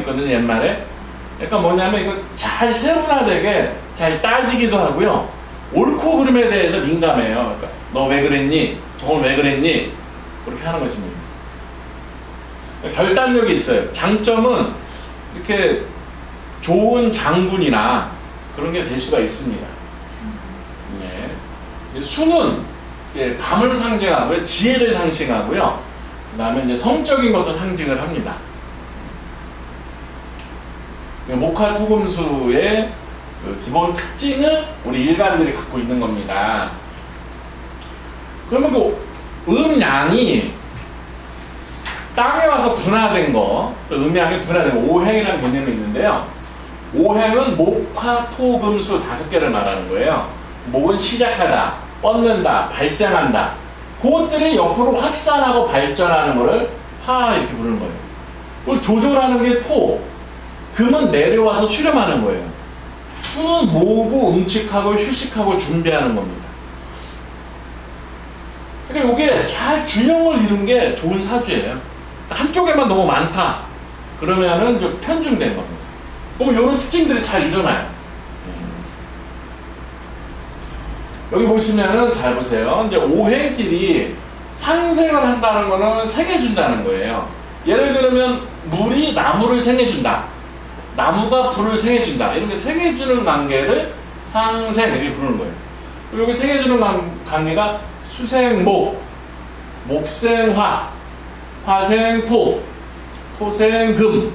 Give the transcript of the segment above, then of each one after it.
있거든요 옛말에. 그러니까 뭐냐면 이거 잘 세분화되게 잘 따지기도 하고요. 옳고 그름에 대해서 민감해요. 그러니까 너 왜 그랬니? 저건 왜 그랬니? 그렇게 하는 것입니다. 그러니까 결단력이 있어요. 장점은 이렇게 좋은 장군이나 그런 게 될 수가 있습니다. 네. 수는 예, 밤을 상징하고요. 지혜를 상징하고요. 그 다음에 성적인 것도 상징을 합니다 목화 토금수의 그 기본 특징을 우리 일간들이 갖고 있는 겁니다. 그러면 그 음양이 땅에 와서 분화된 거, 또 음양이 분화된 거, 오행이라는 개념이 있는데요. 오행은 목화 토 금수 다섯 개를 말하는 거예요. 목은 시작하다, 뻗는다, 발생한다. 그것들이 옆으로 확산하고 발전하는 거를 화 이렇게 부르는 거예요. 조절하는 게 토, 금은 내려와서 수렴하는 거예요. 수는 모으고 응축하고 휴식하고 준비하는 겁니다. 그러니까 이게 잘 균형을 이룬 게 좋은 사주예요. 한쪽에만 너무 많다. 그러면은 좀 편중된 겁니다. 그럼 이런 특징들이 잘 일어나요. 네. 여기 보시면은 잘 보세요. 이제 오행끼리 상생을 한다는 거는 생해준다는 거예요. 예를 들면 물이 나무를 생해준다. 나무가 불을 생해준다. 이런 게 생해주는 관계를 상생 이렇게 부르는 거예요. 여기 생해주는 관- 관계가 수생목, 목생화, 화생토, 토생금,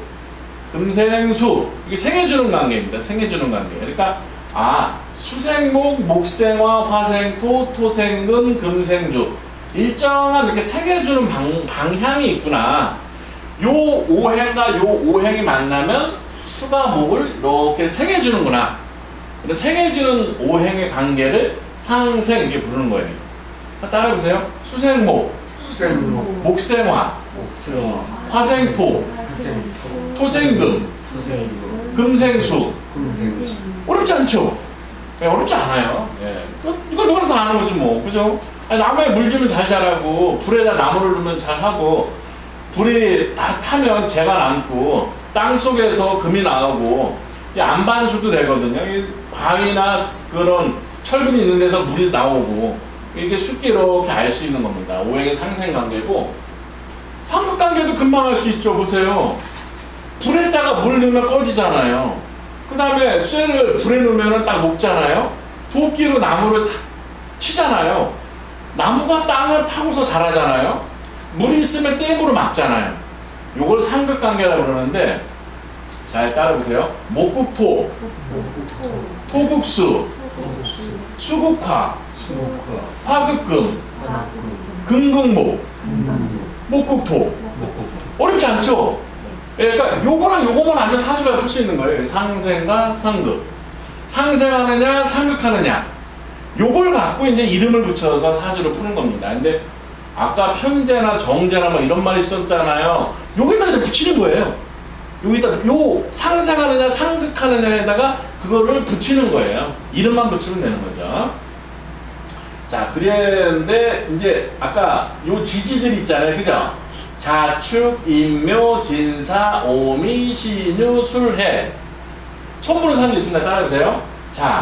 금생수 이게 생해주는 관계입니다. 생해주는 관계. 그러니까 아 수생목, 목생화, 화생토, 토생금, 금생주 일정한 이렇게 생해주는 방, 방향이 있구나. 요 오행과 요 오행이 만나면 수가 목을 이렇게 생해주는구나. 생해주는 오행의 관계를 상생 이렇게 부르는 거예요. 따라해보세요. 수생목, 수생목, 목생화, 목수와 화생토, 토생금, 금생수. 금생수, 어렵지 않죠? 네, 어렵지 않아요. 예. 그- 이거 누구나 다 아는 거지 뭐. 그죠? 아니, 나무에 물 주면 잘 자라고, 불에다 나무를 넣으면 잘 하고, 불이 다 타면 재가 남고, 땅 속에서 금이 나오고, 이 안반수도 되거든요. 이 바위나 그런 철근이 있는 데서 물이 나오고, 이게 쉽게 이렇게 알 수 있는 겁니다. 오행의 상생 관계고, 삼각 관계도 금방 알 수 있죠. 보세요. 불에다가 물 넣으면 꺼지잖아요. 그 다음에 쇠를 불에 넣으면 딱 녹잖아요. 도끼로 나무를 탁 치잖아요. 나무가 땅을 파고서 자라잖아요. 물이 있으면 댐으로 막잖아요. 요걸 상극관계라고 그러는데 잘 따라보세요. 목국토, 목토, 토국수, 수국화, 화극금, 금극목, 목국토. 어렵지 않죠? 예, 그러니까 요거랑 요거만 알면 사주가 풀 수 있는 거예요. 상생과 상극. 상생하느냐, 상극하느냐. 요걸 갖고 이제 이름을 붙여서 사주를 푸는 겁니다. 근데 아까 편제나 정제나 뭐 이런 말이 있었잖아요. 여기다 이제 붙이는 거예요. 여기다 요 상생하느냐, 상극하느냐에다가 그거를 붙이는 거예요. 이름만 붙이면 되는 거죠. 자, 그랬는데 이제 아까 요 지지들 있잖아요. 그죠? 자축, 인묘, 진사, 오미, 신유, 술해. 처음 보는 사람도 있습니다. 따라해보세요. 자,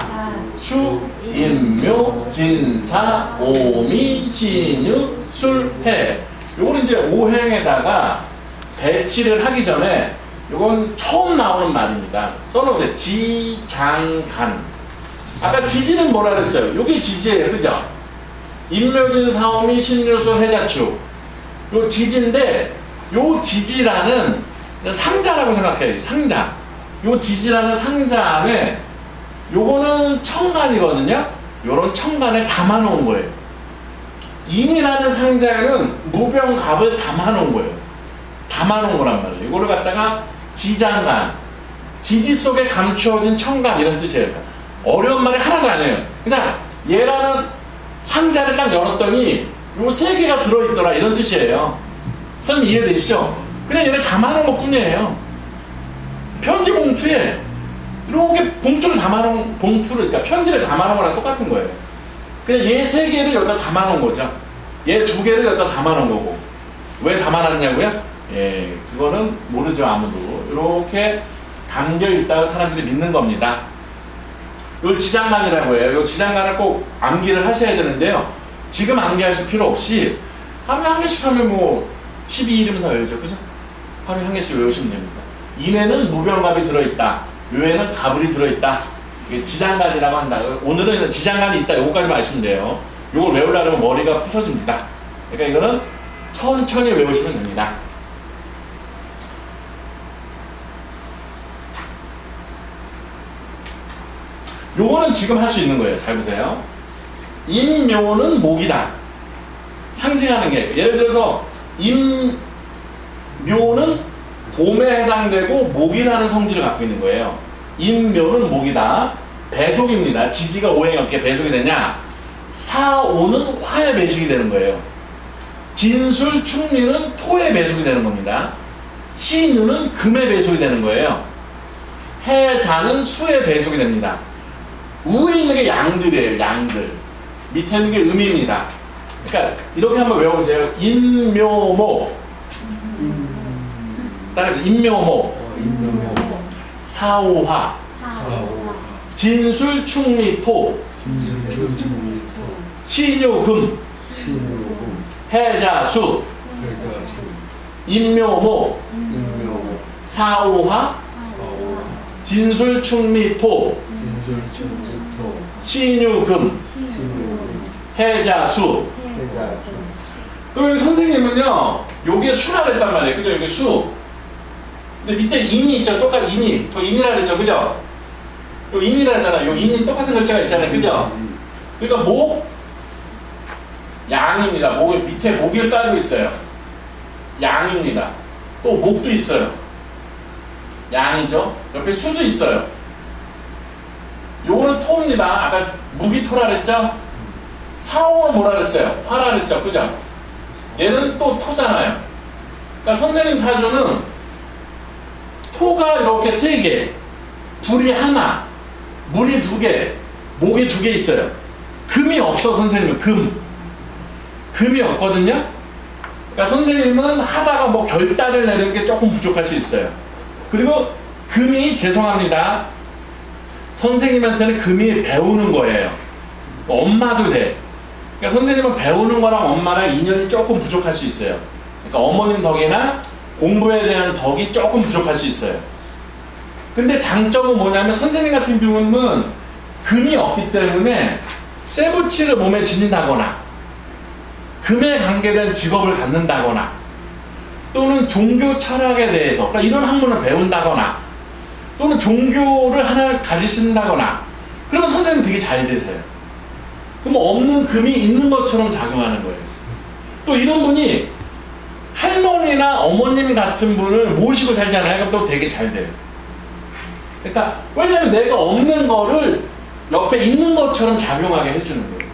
축, 인묘, 진사, 오미, 신유, 술해. 요거는 이제 오행에다가 배치를 하기 전에 요건 처음 나오는 말입니다. 써놓으세요. 지장간. 아까 지지는 뭐라 그랬어요? 요게 지지예요. 그죠? 인묘진 사오미 신유술 해자축. 요 지지인데 요 지지라는 상자라고 생각해요. 상자. 요 지지라는 상자 안에 요거는 청간이거든요. 요런 청간을 담아 놓은 거예요. 인이라는 상자에는 무병갑을 담아 놓은 거예요. 담아 놓은 거란 말이에요. 이거를 갖다가 지장간, 지지 속에 감추어진 청간 이런 뜻이에요. 그러니까 어려운 말이 하나도 아니에요. 그냥 얘라는 상자를 딱 열었더니 요 세 개가 들어있더라 이런 뜻이에요. 선생님 이해되시죠? 그냥 얘를 담아놓은 것 뿐이에요. 편지 봉투에 이렇게 봉투를 담아놓은 봉투를 그러니까 편지를 담아놓은 거랑 똑같은 거예요. 그냥 얘 세 개를 여기다 담아놓은 거죠. 얘 두 개를 여기다 담아놓은 거고 왜 담아놨냐고요? 예, 그거는 모르죠 아무도. 이렇게 담겨 있다고 사람들이 믿는 겁니다. 이걸 지장간이라고 해요. 이 지장간을 꼭 암기를 하셔야 되는데요. 지금 암기하실 필요 없이 하루에 한 개씩 하면 뭐 12일이면 다 외우죠. 그죠? 하루에 한 개씩 외우시면 됩니다. 인에는 무병갑이 들어있다. 묘에는 가불이 들어있다. 이게 지장간이라고 한다. 오늘은 지장간이 있다. 요거까지만 아시면 돼요. 요걸 외우려면 머리가 부서집니다. 그러니까 이거는 천천히 외우시면 됩니다. 요거는 지금 할 수 있는 거예요. 잘 보세요. 인묘는 목이다. 상징하는 게 예를 들어서 인묘는 봄에 해당되고 목이라는 성질을 갖고 있는 거예요. 인묘는 목이다. 배속입니다. 지지가 오행이 어떻게 배속이 되냐? 사오는 화의 배속이 되는 거예요. 진술 충리는 토의 배속이 되는 겁니다. 신유는 금의 배속이 되는 거예요. 해자는 수의 배속이 됩니다. 우에 있는 게 양들이에요, 양들. 밑에 있는 게 음입니다. 그러니까 이렇게 한번 외워보세요. 인묘모. 따라해보세요. 인묘모. 사오화. 진술 충리토. 진술중리토 신유금. 해자수. 인묘모. 사오화. 사오화 진술 충리토. 진술중리토 신유금. 해자수. 또 여기 선생님은요, 여기에 수라 그랬단 말이에요. 그죠? 여기 수. 근데 밑에 인이 있죠? 똑같 인이. 저 인이라 그랬죠? 그죠? 요 인이라 했잖아요. 요 인이 똑같은 글자가 있잖아요. 그죠? 그러니까 목, 양입니다. 목에 밑에 목을 따고 있어요. 양입니다. 또 목도 있어요. 양이죠. 옆에 수도 있어요. 요거는 토입니다. 아까 무기 토라 그랬죠? 사오는 뭐라 그랬어요? 화라 그랬죠? 그죠? 얘는 또 토잖아요. 그러니까 선생님 사주는 토가 이렇게 세 개, 불이 하나, 물이 두 개, 목이 두 개 있어요. 금이 없어 선생님은 금. 금이 없거든요. 그러니까 선생님은 하다가 뭐 결단을 내는 게 조금 부족할 수 있어요. 그리고 금이 죄송합니다. 선생님한테는 금이 배우는 거예요. 엄마도 돼. 그러니까 선생님은 배우는 거랑 엄마랑 인연이 조금 부족할 수 있어요. 그러니까 어머님 덕이나 공부에 대한 덕이 조금 부족할 수 있어요. 근데 장점은 뭐냐면 선생님 같은 경우는 금이 없기 때문에 쇠붙이를 몸에 지닌다거나 금에 관계된 직업을 갖는다거나 또는 종교 철학에 대해서 그러니까 이런 학문을 배운다거나 또는 종교를 하나 가지신다거나 그러면 선생님 되게 잘 되세요. 그럼 없는 금이 있는 것처럼 작용하는 거예요. 또 이런 분이 할머니나 어머님 같은 분을 모시고 살잖아요. 그럼 또 되게 잘 돼요. 그러니까 왜냐면 내가 없는 거를 옆에 있는 것처럼 작용하게 해주는 거예요.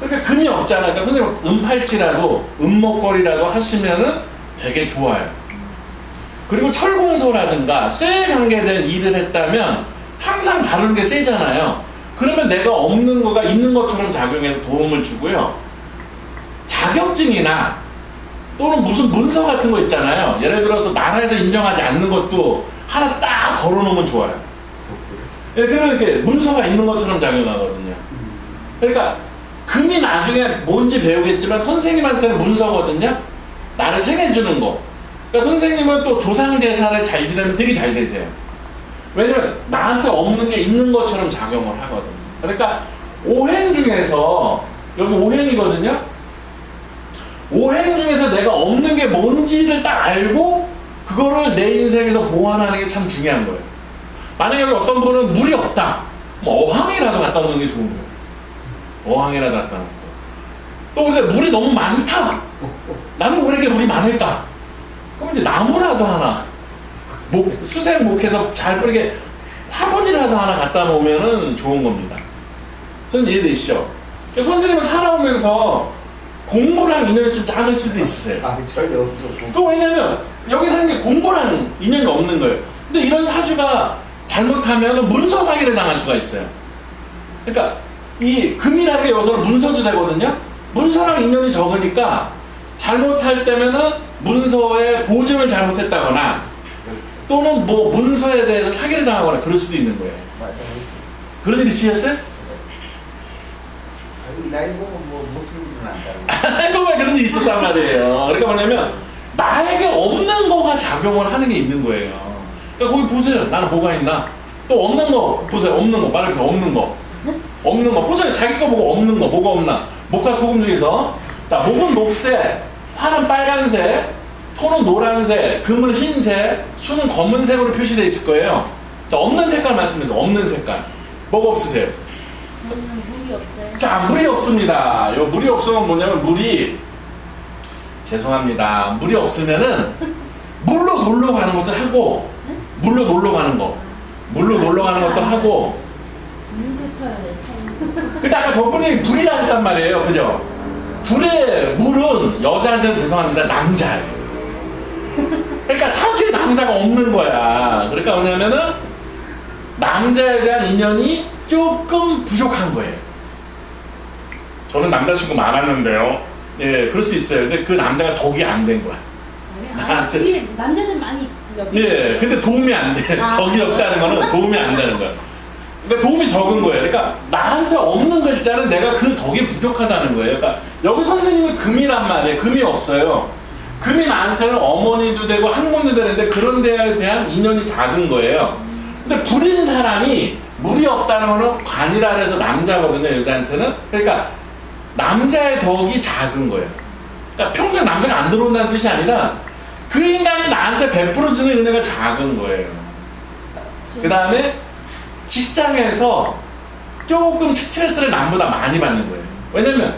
그러니까 금이 없잖아요. 그러니까 선생님 은팔찌라도 은목걸이라도 하시면은 되게 좋아요. 그리고 철공소라든가 쇠에 관계된 일을 했다면 항상 다른 게 세잖아요. 그러면 내가 없는 거가 있는 것처럼 작용해서 도움을 주고요. 자격증이나 또는 무슨 문서 같은 거 있잖아요. 예를 들어서 나라에서 인정하지 않는 것도 하나 딱 걸어놓으면 좋아요. 예, 그러면 이렇게 문서가 있는 것처럼 작용하거든요. 그러니까 금이 나중에 뭔지 배우겠지만 선생님한테는 문서거든요. 나를 생해주는 거. 그러니까 선생님은 또 조상 제사를 잘 지내면 되게 잘 되세요. 왜냐면 나한테 없는 게 있는 것처럼 작용을 하거든요. 그러니까 오행 중에서 여기 오행이거든요. 오행 중에서 내가 없는 게 뭔지를 딱 알고 그거를 내 인생에서 보완하는 게 참 중요한 거예요. 만약에 여기 어떤 분은 물이 없다. 뭐 어항이라도 갖다 놓는 게 좋은 거예요. 어항이라도 갖다 놓고. 또 근데 물이 너무 많다. 나는 왜 이렇게 물이 많을까? 그럼 이제 나무라도 하나 목, 수색 목해서 잘 뿌리게 화분이라도 하나 갖다 놓으면 좋은 겁니다. 저는 이해되시죠? 선생님은 살아오면서 공부랑 인연이 좀 작을 수도 있으세요. 아 전혀 없었고 또 왜냐면 여기 사는 게 공부랑 인연이 없는 거예요. 근데 이런 사주가 잘못하면 문서 사기를 당할 수가 있어요. 그러니까 이 금이라는 게 여기서는 문서도 되거든요. 문서랑 인연이 적으니까 잘못할 때면은 문서에 보증을 잘못했다거나 또는 뭐 문서에 대해서 사기를 당하거나 그럴 수도 있는 거예요. 맞아요. 그런 일이 있으셨어요? 아, 이 나이 보면 뭐 안다고. 정말 그런 일이 있었단 말이에요. 그러니까 뭐냐면 나에게 없는 거가 작용을 하는 게 있는 거예요. 그러니까 거기 보세요. 나는 뭐가 있나? 또 없는 거 보세요. 없는 거 말할 게 없는 거. 없는 거 보세요. 자기 거 보고 없는 거 뭐가 없나? 목과 토금 중에서 자 목은 녹색, 화는 빨간색, 토는 노란색, 금은 흰색, 수는 검은색으로 표시되어 있을 거예요. 자 없는 색깔 말씀해서 없는 색깔. 뭐가 없으세요? 저는 물이 없어요. 자, 물이 없습니다. 요 물이 없으면 뭐냐면 물이 죄송합니다. 물이 없으면은 물로 놀러 가는 것도 하고 물로 놀러 가는 거. 물로 놀러 가는 것도 하고 물 돼. 근데 아까 저분이 불이라 했단 말이에요. 그죠? 불의 물은 여자한테는 죄송합니다. 남자예요. 그러니까 사귀에 남자가 없는 거야. 그러니까 뭐냐면은 남자에 대한 인연이 조금 부족한 거예요. 저는 남자친구 많았는데요. 예, 그럴 수 있어요. 근데 그 남자가 덕이 안 된 거야. 아니, 아니, 뒤에 남자들 많이 몇 예, 근데 도움이 안 돼. 아. 덕이 없다는 거는 도움이 안 되는 거야. 그러니까 도움이 적은 거예요. 그러니까 나한테 없는 글자는 내가 그 덕이 부족하다는 거예요. 그러니까 여기 선생님은 금이란 말이에요. 금이 없어요. 금이 나한테는 어머니도 되고 학문도 되는데 그런 데에 대한 인연이 작은 거예요. 근데 불인 사람이 물이 없다는 거는 관이라 해서 남자거든요. 여자한테는. 그러니까 남자의 덕이 작은 거예요. 그러니까 평생 남자가 안 들어온다는 뜻이 아니라 그 인간이 나한테 베풀어주는 은혜가 작은 거예요. 그 다음에 직장에서 조금 스트레스를 남보다 많이 받는 거예요. 왜냐면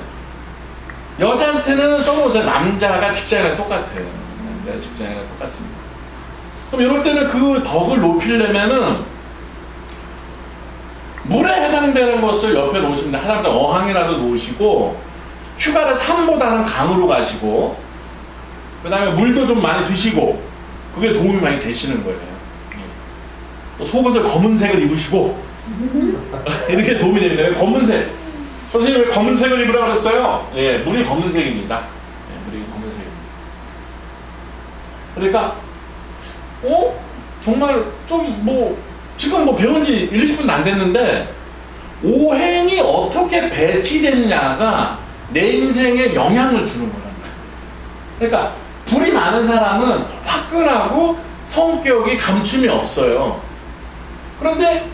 여자한테는 써놓으세요. 남자가 직장이랑 똑같아요. 남자가 직장이랑 똑같습니다. 그럼 이럴 때는 그 덕을 높이려면은 물에 해당되는 것을 옆에 놓으시면 돼. 하다못해 어항이라도 놓으시고 휴가를 산보다는 강으로 가시고 그 다음에 물도 좀 많이 드시고 그게 도움이 많이 되시는 거예요. 또 속옷을 검은색을 입으시고 이렇게 도움이 됩니다. 왜 검은색. 선생님 왜 검은색을 입으라 그랬어요? 예, 물이 검은색입니다. 예, 물이 검은색입니다. 그러니까 어? 정말 좀 뭐 지금 뭐 배운 지 1, 20분도 안 됐는데 오행이 어떻게 배치됐냐가 내 인생에 영향을 주는 거란 말이에요. 그러니까 불이 많은 사람은 화끈하고 성격이 감춤이 없어요. 그런데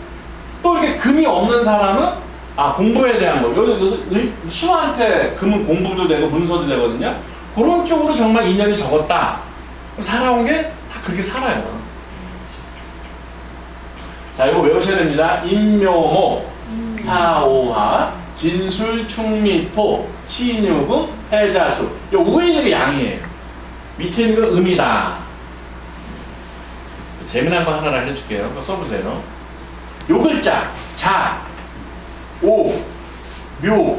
또 이렇게 금이 없는 사람은 아 공부에 대한 거 여기 수한테 금은 공부도 되고 문서도 되거든요. 그런 쪽으로 정말 인연이 적었다. 그럼 살아온 게 다 그렇게 살아요. 자 이거 외우셔야 됩니다. 인묘목 사오하 진술 충미토 신유금 해자수 요 위에 있는 게 양이에요. 밑에 있는 건 음이다. 재미난 거 하나 알려줄게요. 그거 써보세요. 요 글자 자, 오, 묘,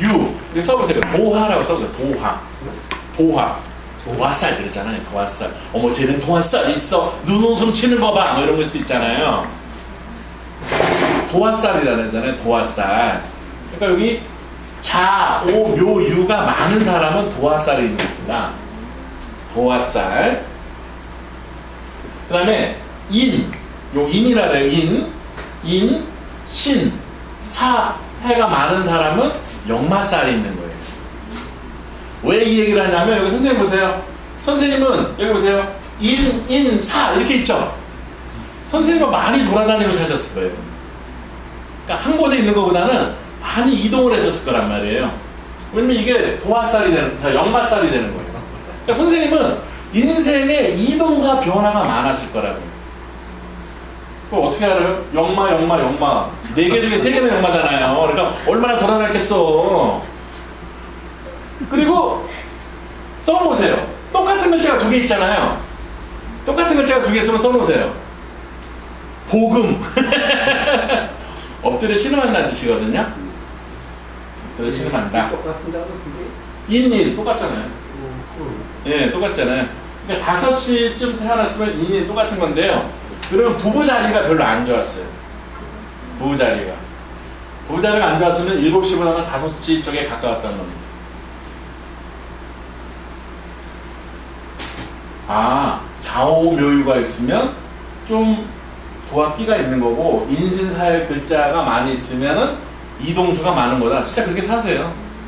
유 이렇게 써보세요. 도화라고 써보세요. 도화, 도화, 도화살 그러잖아요. 도화살. 어머 쟤는 도화살 있어. 눈웃음 치는 거 봐. 뭐 이런 거수 있잖아요. 도화살이라 그러잖아요. 도화살. 그러니까 여기 자, 오, 묘, 유가 많은 사람은 도화살이 있는 겁니다. 도화살. 그 다음에 인, 요 인이라 그래요. 인, 인, 신, 사, 해가 많은 사람은 역마살이 있는 거예요. 왜 이 얘기를 하냐면 여기 선생님 보세요. 선생님은 여기 보세요. 인, 인, 사 이렇게 있죠. 선생님은 많이 돌아다니고 사셨을 거예요. 그러니까 한 곳에 있는 것보다는 많이 이동을 했었을 거란 말이에요. 왜냐면 이게 도화살이 되는, 자, 역마살이 되는 거예요. 그러니까 선생님은 인생에 이동과 변화가 많았을 거라고요. 그럼 어떻게 알아요? 역마, 역마, 역마. 네 개 중에 세 개는 역마잖아요. 그러니까 얼마나 돌아다녔겠어. 그리고 써놓으세요. 똑같은 글자가 두 개 있잖아요. 똑같은 글자가 두 개 있으면 써놓으세요. 복음. 엎드려 신음한다는 뜻이거든요. 엎드려 신음한다. 똑같은 자도 그게 인일 똑같잖아요. 그 예, 똑같잖아요. 그러니까 5시쯤 태어났으면 인이 똑같은 건데요. 그러면 부부 자리가 별로 안 좋았어요. 부부 자리가. 부부 자리가 안 좋았으면 7시보다는 5시 쪽에 가까웠다는 겁니다. 아, 좌오묘유가 있으면 좀 도화끼가 있는 거고 인신사의 글자가 많이 있으면은 이동수가 많은 거다. 진짜 그렇게 사세요.